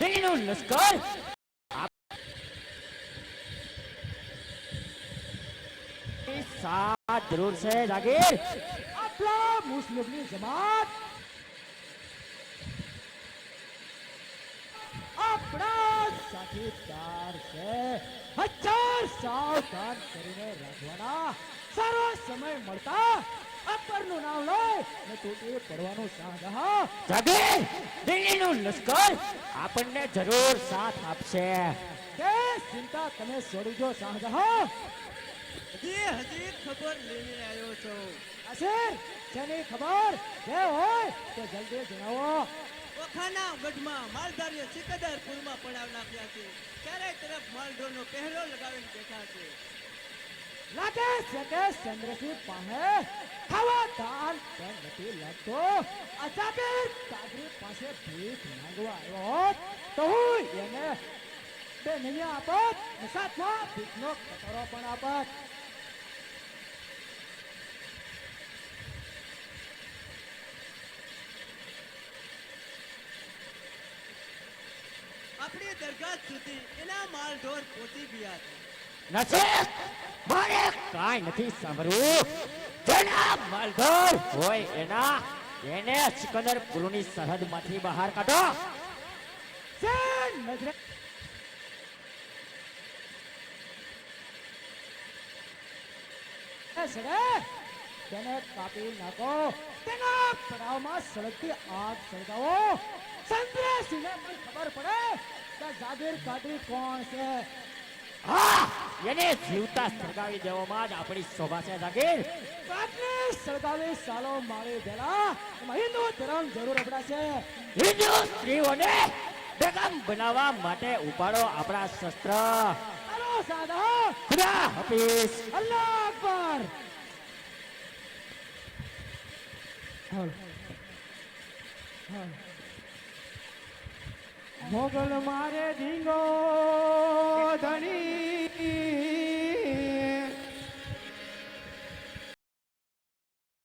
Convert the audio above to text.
દિલ્હીનું લશ્કર સાત જરૂર છે જાગીર આપણા મુસ્લિમની જમાત આપણા સાથીદાર છે હજાર સાવધાન કરીને રાખવાના સારો સમય મળતા અકબરનું નામ લઈ ને તૂટી પડવાનો શાહજહાં જાગીર દિલ્હીનું લશ્કર આપણને જરૂર સાથ આપશે. કે ચિંતા તમે છોડી દો શાહજહાં હજી હજી ખબર લઈને આવ્યો છો. અસર જેની ખબર જે હોય તો જલ્દી જણાવો. ઓખાના ગઢમાં માલધારીઓ સિકંદરપુરમાં પડાવ નાખ્યા છે. ચારે તરફ માલઢોરનો પહેરો લગાવીને બેઠા છે. લાગે છે કે ચંદ્રસિંહ પાસે ખાવા દાન પણ નથી લાગતો અજાગીર કાદરી પાસે ભીખ માંગવા આવ્યો હોત તો હું એને બે નૈયા આપત ને સાથમાં ભીખનો કટોરો પણ આપત આપણી દરગાહ સુધી એના માલઢોર પહોંચી ગયા છે નસીબ મારે કાંઈ નથી સાંભળવું જેના માલધોર હોય એના એને સિકંદરપુરની સરહદમાંથી બહાર કાઢો છે નજરે એ સડે તેને કાપી નાખો તેના પડાવમાં સળગતી આગ સળગાવો ચંદ્રસિંહને પણ ખબર પડે કે જાગીર કાઢી કોણ છે હા એને જીવતા સળગાવી દેવામાં જ આપણી શોભા છે જાગીર કાટને સળગાવી સાલો મારી દેલા હિન્દુ ધર્મ જરૂર અપડાશે હિન્દુ સ્ત્રીઓને બેગમ બનાવવા માટે ઉપાડો આપણા શસ્ત્ર. હલો સાદા ખુદા હાફિઝ. અલ્લાહ અકબર. મોગલ મારે ધીંગો ધણી.